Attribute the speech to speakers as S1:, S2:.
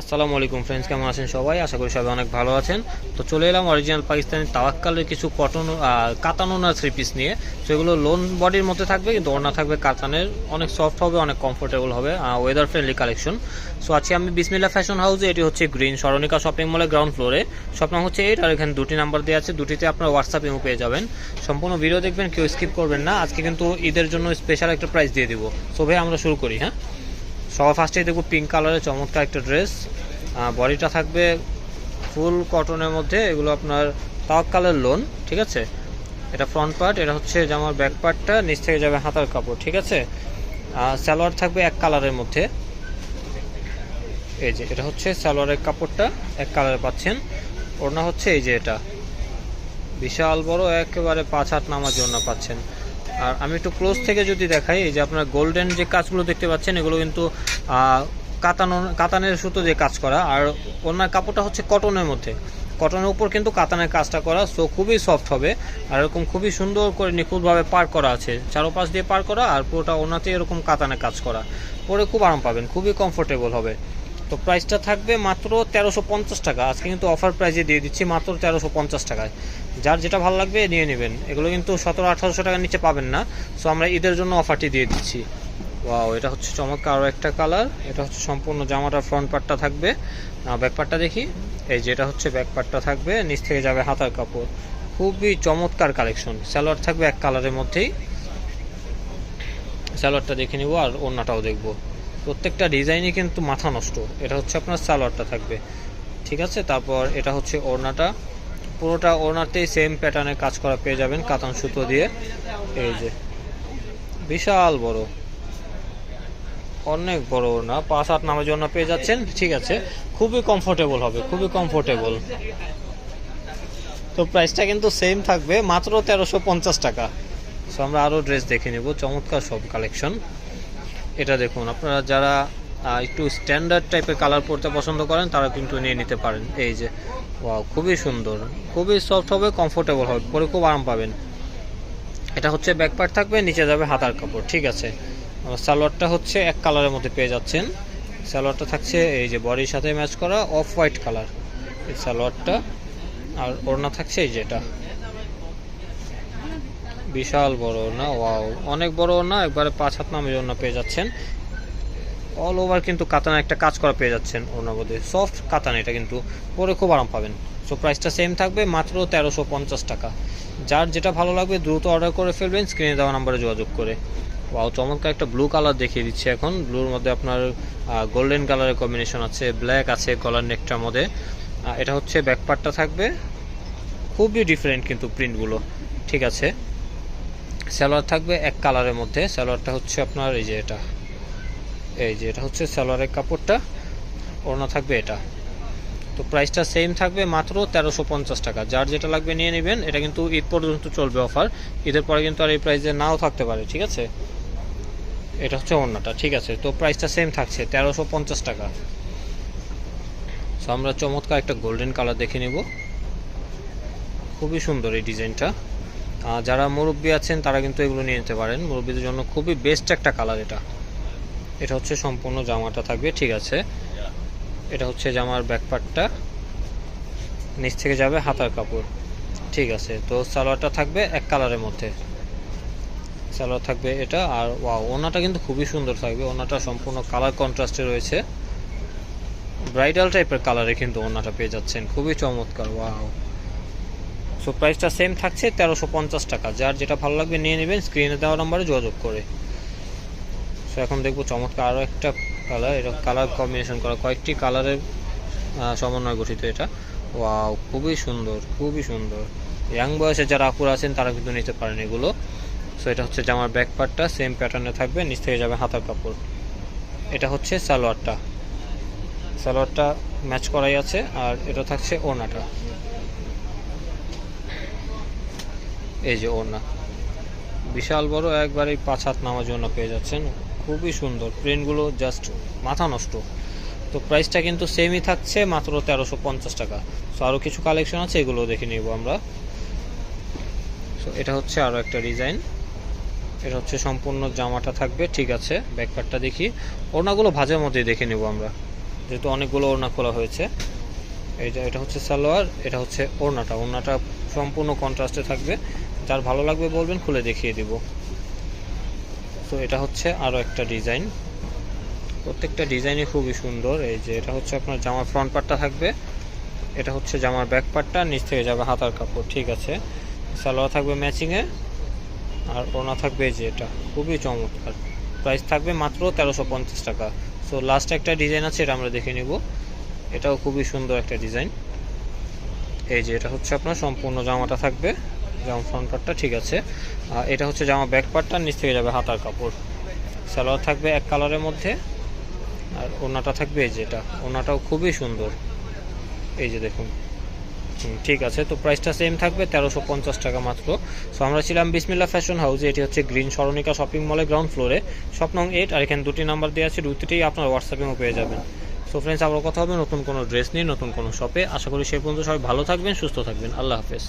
S1: আসসালামু আলাইকুম ফ্রেন্ডস কেমন আছেন সবাই? আশা করি সবাই অনেক ভালো আছেন। তো চলে এলাম অরিজিনাল পাকিস্তানি তাওয়াক্কালের কিছু কটন কাতানোনা থ্রি পিস নিয়ে। তো এগুলো লোন বডির মধ্যে থাকবে, কিন্তু ওড়না থাকবে কাতানের। অনেক সফট হবে, অনেক কমফোর্টেবল হবে ওয়েদার ফ্রেন্ডলি কালেকশন সো আজকে আমি বিসমিল্লা ফ্যাশন হাউসে এটি হচ্ছে গ্রিন স্মরণিকা শপিং মলের গ্রাউন্ড ফ্লোরে স্বপ্ন হচ্ছে এইট আর এখানে দুটি নাম্বার দেওয়া আছে। দুটিতে আপনার হোয়াটসঅ্যাপ ইমো পেয়ে যাবেন। সম্পূর্ণ ভিডিও দেখবেন, কেউ স্কিপ করবেন না। আজকে কিন্তু ঈদের জন্য স্পেশাল একটা প্রাইস দিয়ে দিব। সো ভাই, আমরা শুরু করি হ্যাঁ? সবার ফার্স্টেই দেখব পিঙ্ক কালারের চমৎকার একটা ড্রেস বডিটা থাকবে ফুল কটনের মধ্যে, এগুলো আপনার তাওয়াক্কালের লোন ঠিক আছে? এটা ফ্রন্ট পার্ট এটা হচ্ছে জামার ব্যাক পার্টটা নিচ থেকে যাবে হাতার কাপড়, ঠিক আছে? সালোয়ার থাকবে এক কালারের মধ্যে। এই যে, এটা হচ্ছে সালোয়ারের কাপড়টা, এক কালারে পাচ্ছেন। ওড়না হচ্ছে এই যে এটা। বিশাল বড়, একেবারে পাঁচ হাত নামার জন্য পাচ্ছেন। আর আমি একটু ক্লোজ থেকে যদি দেখাই, এই যে আপনার গোল্ডেন যে কাজগুলো দেখতে পাচ্ছেন, এগুলো কিন্তু কাতানো, কাতানের সুতো দিয়ে কাজ করা। আর ওনার কাপড়টা হচ্ছে কটনের মধ্যে। কটনের উপর কিন্তু কাতানের কাজটা করা সো খুবই সফট হবে। আর এরকম খুবই সুন্দর করে নিখুঁতভাবে পার করা আছে। চারোপাশ দিয়ে পার করা, আর পুরোটা ওনাতে এরকম কাতানে কাজ করা। পরে খুব আরাম পাবেন, খুবই কমফোর্টেবল হবে। তো প্রাইসটা থাকবে মাত্র তেরোশো পঞ্চাশ টাকা। আজকে কিন্তু অফার প্রাইসে দিয়ে দিচ্ছি মাত্র তেরোশো পঞ্চাশ টাকায়। যার যেটা ভালো লাগবে নিয়ে নেবেন। এগুলো কিন্তু সতেরো আঠারোশো টাকার নিচে পাবেন না। সো আমরা ঈদের জন্য অফারটি দিয়ে দিচ্ছি। ওয়াও এটা হচ্ছে চমৎকার আরও একটা কালার এটা হচ্ছে সম্পূর্ণ জামাটার ফ্রন্ট পার্টটা থাকবে। ব্যাক পার্টটা দেখি। এই যে এটা হচ্ছে ব্যাক পার্টটা থাকবে। নিচ থেকে যাবে হাতার কাপড়। খুবই চমৎকার কালেকশন সালোয়ার থাকবে এক কালারের মধ্যেই। স্যালোয়ারটা দেখে নিব আর ওড়নাটাও দেখব। প্রত্যেকটা ডিজাইনই কিন্তু মাথা নষ্ট। এটা হচ্ছে আপনার সালোয়ারটা থাকবে। ঠিক আছে? তারপর এটা হচ্ছে ওড়নাটা। পুরোটা ওড়নাতেই সেম প্যাটার্নে কাজ করা পেয়ে যাবেন কাতান সুতো দিয়ে। এই যে। বিশাল বড়। অনেক বড় ওড়না। পাঁচ হাত নামের জন্য পেয়ে যাচ্ছেন। ঠিক আছে? খুবই কমফোর্টেবল হবে, খুবই কমফোর্টেবল তো প্রাইসটা কিন্তু সেম থাকবে মাত্র তেরোশো পঞ্চাশ টাকা। সো আমরা আরও ড্রেস দেখে নেব। চমৎকার সব কালেকশন এটা দেখুন, আপনারা যারা একটু স্ট্যান্ডার্ড টাইপের কালার পরতে পছন্দ করেন, তারা কিন্তু নিয়ে নিতে পারেন। এই যে খুবই সুন্দর, খুবই সফট হবে কমফোর্টেবল হবে, পরে খুব আরাম পাবেন। এটা হচ্ছে ব্যাক পার্ট থাকবে, নিচে যাবে হাতার কাপড়, ঠিক আছে? সালোয়ারটা হচ্ছে এক কালারের মধ্যে পেয়ে যাচ্ছেন। সালোয়ারটা থাকছে, এই যে বডির সাথে ম্যাচ করা অফ হোয়াইট কালার এই সালোয়ারটা, আর ওড়না থাকছে এই যেটা বিশাল বড় ওড়না ওয়াও। অনেক বড় ওড়না একবারে পাঁচ হাত নামের ওড়না পেয়ে যাচ্ছেন। অল ওভার কিন্তু কাতানা একটা কাজ করা পেয়ে যাচ্ছেন ওড়নার মধ্যে সফট কাতান এটা কিন্তু। পরে খুব আরাম পাবেন। সো প্রাইসটা সেম থাকবে, মাত্র তেরোশো পঞ্চাশ টাকা। যার যেটা ভালো লাগবে, দ্রুত অর্ডার করে ফেলবেন স্ক্রিনে দেওয়া নাম্বারে যোগাযোগ করে। ওয়াও চমৎকার একটা ব্লু কালার দেখিয়ে দিচ্ছি এখন। ব্লুর মধ্যে আপনার গোল্ডেন কালারের কম্বিনেশন আছে ব্ল্যাক আছে কলার নেকটার মধ্যে। এটা হচ্ছে ব্যাক পার্টটা থাকবে। খুবই ডিফারেন্ট কিন্তু প্রিন্টগুলো ঠিক আছে। সালোয়ার থাকবে এক কালারের মধ্যে। সালোয়ারটা হচ্ছে আপনার এই যে এটা। এই যে এটা হচ্ছে সালোয়ারের কাপড়টা। ওড়না থাকবে এটা। তো প্রাইসটা সেম থাকবে মাত্র তেরোশো পঞ্চাশ টাকা। যার যেটা লাগবে নিয়ে নেবেন, এটা কিন্তু ঈদ পর্যন্ত চলবে অফার ঈদের পরে কিন্তু আর এই প্রাইসে নাও থাকতে পারে, ঠিক আছে? এটা হচ্ছে ওড়নাটা, ঠিক আছে? তো প্রাইসটা সেম থাকছে, তেরোশো পঞ্চাশ টাকা। সো আমরা চমৎকার একটা গোল্ডেন কালার দেখে নেব। খুবই সুন্দর এই ডিজাইনটা যারা মুরব্বী আছেন, তারা কিন্তু এগুলো নিয়ে নিতে পারেন। মুরব্বীদের জন্য খুবই বেস্ট একটা কালার এটা। এটা হচ্ছে সম্পূর্ণ জামাটা থাকবে, ঠিক আছে। এটা হচ্ছে জামার ব্যাক পার্টটা নিচ থেকে যাবে হাতার কাপড়। ঠিক আছে, তো সালোয়ারটা থাকবে এক কালারের মধ্যে। সালোয়ার থাকবে এটা, আর ওয়াও ওনাটা কিন্তু খুবই সুন্দর থাকবে। ওনাটা সম্পূর্ণ কালার কন্ট্রাস্টে রয়েছে। ব্রাইডাল টাইপের কালারে কিন্তু ওনাটা পেয়ে যাচ্ছেন। খুবই চমৎকার ওয়াও সো প্রাইসটা সেম থাকছে, তেরোশো পঞ্চাশ টাকা। যার যেটা ভালো লাগবে নিয়ে নেবেন স্ক্রিনে দেওয়া নম্বরে যোগাযোগ করে। সো এখন দেখব চমৎকার আরও একটা কালার এটা কালার কম্বিনেশন করা। কয়েকটি কালারের সমন্বয় গঠিত এটা। ওয়াও খুবই সুন্দর খুবই সুন্দর। ইয়াং বয়সে যারা আপুর আছেন, তারা কিন্তু নিতে পারেন এগুলো। সো এটা হচ্ছে জামার ব্যাক পার্টটা সেম প্যাটার্নে থাকবে, নিচ থেকে যাবে হাতার কাপড়। এটা হচ্ছে সালোয়ারটা। সালোয়ারটা ম্যাচ করাই আছে, আর এটা থাকছে ওড়নাটা। এই যে ওড়না। বিশাল বড় একবারে পাঁচ হাত নামার জন্য পেয়ে যাচ্ছেন। খুবই সুন্দর। প্রিন্টগুলো জাস্ট মাথা নষ্ট। তো প্রাইসটা কিন্তু সেমই থাকছে, মাত্র তেরোশো পঞ্চাশ টাকা। সো আরও কিছু কালেকশন আছে, এগুলো দেখে নিব আমরা। সো এটা হচ্ছে আরও একটা ডিজাইন এটা হচ্ছে সম্পূর্ণ জামাটা থাকবে, ঠিক আছে ব্যাকপার্টটা দেখি। ওড়নাগুলো ভাজের মধ্যে দেখে নেব আমরা, যেহেতু অনেকগুলো ওড়না খোলা হয়েছে। যে, এটা হচ্ছে সালোয়ার, এটা হচ্ছে ওড়নাটা। ওড়নাটা সম্পূর্ণ কন্ট্রাস্টে থাকবে। যার ভালো লাগবে বলবেন, খুলে দেখিয়ে দিব। তো এটা হচ্ছে আরও একটা ডিজাইন। প্রত্যেকটা ডিজাইনই খুবই সুন্দর। এই যে এটা হচ্ছে আপনার জামার ফ্রন্ট পার্টটা থাকবে। এটা হচ্ছে জামার ব্যাক পার্টটা নিচ থেকে যাবে হাতার কাপড়, ঠিক আছে? সালোয়ার থাকবে ম্যাচিংয়ে আর ওনা থাকবে যে এটা। খুবই চমৎকার। প্রাইস থাকবে মাত্র তেরোশো পঞ্চাশ টাকা। সো লাস্ট একটা ডিজাইন আছে, এটা আমরা দেখে নিব। এটাও খুবই সুন্দর একটা ডিজাইন। এই যে এটা হচ্ছে আপনার সম্পূর্ণ জামাটা থাকবে। জামা ফ্রন্ট পার্টটা ঠিক আছে। আর এটা হচ্ছে জামা ব্যাক পার্টটা নিচ থেকে যাবে হাতার কাপড়। সালোয়ার থাকবে এক কালারের মধ্যে, আর ওনাটা থাকবে এই যেটা। ওনাটাও খুবই সুন্দর। এই যে দেখুন। ঠিক আছে, তো প্রাইসটা সেম থাকবে তেরোশো পঞ্চাশ টাকা মাত্র। সো আমরা ছিলাম বিসমিল্লা ফ্যাশন হাউস এটি হচ্ছে গ্রিন সরণিকা শপিং মলে গ্রাউন্ড ফ্লোরে শপ নং এইট আর এখানে দুটি নাম্বার দেওয়া আছে দুটিতেই আপনার হোয়াটসঅ্যাপেও পেয়ে যাবেন। সো ফ্রেন্ডস আবার কথা হবে, নতুন কোনো ড্রেস নিয়ে, নতুন কোনো শপে আশা করি সেই পর্যন্ত সবাই ভালো থাকবেন, সুস্থ থাকবেন। আল্লাহ হাফেজ।